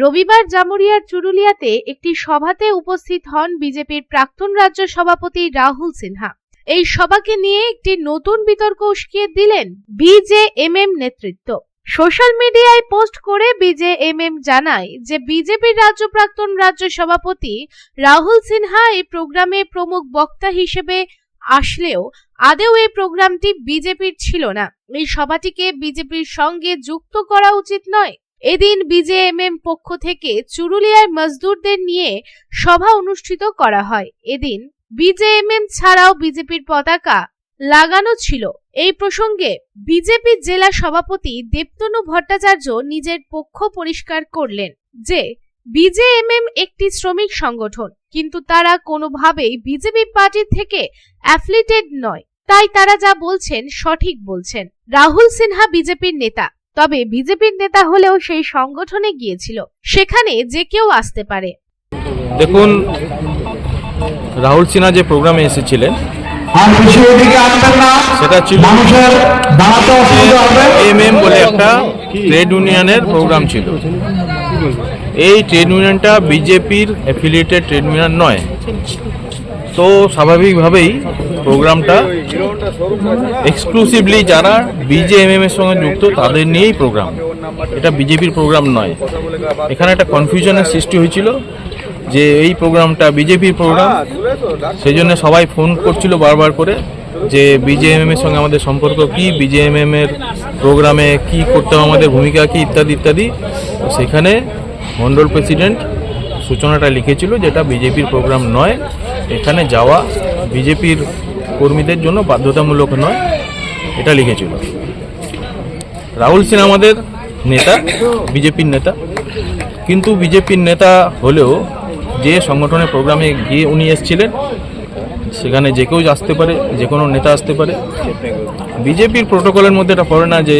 রবিবার জামুরিয়ার চুরুলিয়াতে একটি সভাতে উপস্থিত হন বিজেপির প্রাক্তন রাজ্য সভাপতি রাহুল সিনহা। এই সভাকে নিয়ে একটি নতুন বিতর্ক উস্কিয়ে দিলেন বিজেএমএম নেতৃত্ব। সোশ্যাল মিডিয়ায় পোস্ট করে বিজেএমএম জানায় যে বিজেপির রাজ্য প্রাক্তন রাজ্য সভাপতি রাহুল সিনহা এই প্রোগ্রামে প্রমুখ বক্তা হিসেবে আসলেও আদেও এই প্রোগ্রামটি বিজেপির ছিল না। এই সভাটিকে বিজেপির সঙ্গে যুক্ত করা উচিত নয়। এদিন বিজেএমএম পক্ষ থেকে চুরুলিয়ায় মজদুরদের নিয়ে সভা অনুষ্ঠিত করা হয়। এদিন বিজেএমএম ছাড়াও বিজেপির পতাকা লাগানো ছিল। এই প্রসঙ্গে বিজেপি জেলা সভাপতি দেবতনু ভট্টাচার্য নিজের পক্ষ পরিষ্কার করলেন যে, বিজেএমএম একটি শ্রমিক সংগঠন, কিন্তু তারা কোনোভাবেই বিজেপি পার্টির থেকে অ্যাফিলিটেড নয়। তাই তারা যা বলছেন সঠিক বলছেন। রাহুল সিনহা বিজেপির নেতা। তবে বিজেপির নেতা হলেও সেই সংগঠনে গিয়েছিল। সেখানে যে কেউ আসতে পারে। দেখুন রাহুল সিনহা যে প্রোগ্রামে এসেছিলেন সেটা ছিল হবে। এমএম বলে একটা ট্রেড ইউনিয়নের প্রোগ্রাম ছিল। এই ট্রেড ইউনিয়নটা বিজেপির অ্যাফিলিয়েটেড ট্রেড ইউনিয়ন নয়। তো স্বাভাবিকভাবেই প্রোগ্রামটা এক্সক্লুসিভলি যারা বিজেএমএম এর সঙ্গে যুক্ত, তাদের নিয়েই প্রোগ্রাম। এটা বিজেপির প্রোগ্রাম নয়। এখানে একটা কনফিউশনের সৃষ্টি হয়েছিল যে এই প্রোগ্রামটা বিজেপির প্রোগ্রাম। সেই জন্য সবাই ফোন করছিল বারবার করে যে বিজেএমএম এর সঙ্গে আমাদের সম্পর্ক কি বিজেএমএম এর প্রোগ্রামে কি করতে হবে আমাদের ভূমিকা কি, ইত্যাদি ইত্যাদি। সেখানে মন্ডল প্রেসিডেন্ট সূচনাটা লিখেছিল যেটা বিজেপির প্রোগ্রাম নয়, এখানে যাওয়া বিজেপির কর্মীদের জন্য বাধ্যতামূলক নয়, এটা লিখেছিল। রাহুল সিনহা আমাদের নেতা, বিজেপির নেতা। কিন্তু বিজেপির নেতা হলেও যে সংগঠনের প্রোগ্রামে গিয়ে উনি এসেছিলেন, সেখানে যে কেউ আসতে পারে, যে কোনো নেতা আসতে পারে। বিজেপির প্রোটোকলের মধ্যে এটা পড়ে না যে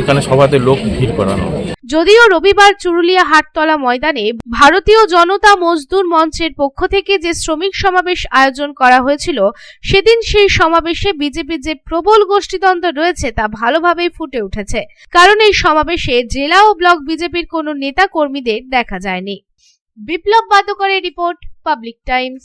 এখানে সভাতে লোক ভিড় করানো। যদিও রবিবার চুরুলিয়া হাটতলা ময়দানে ভারতীয় জনতা মজদুর মঞ্চের পক্ষ থেকে যে শ্রমিক সমাবেশ আয়োজন করা হয়েছিল, সেদিন সেই সমাবেশে বিজেপির যে প্রবল গোষ্ঠীদ্বন্দ্ব রয়েছে তা ভালোভাবেই ফুটে উঠেছে। কারণ এই সমাবেশে জেলা ও ব্লক বিজেপির কোনো নেতা কর্মীদের দেখা যায়নি। Biplab বাদকরের report, public times.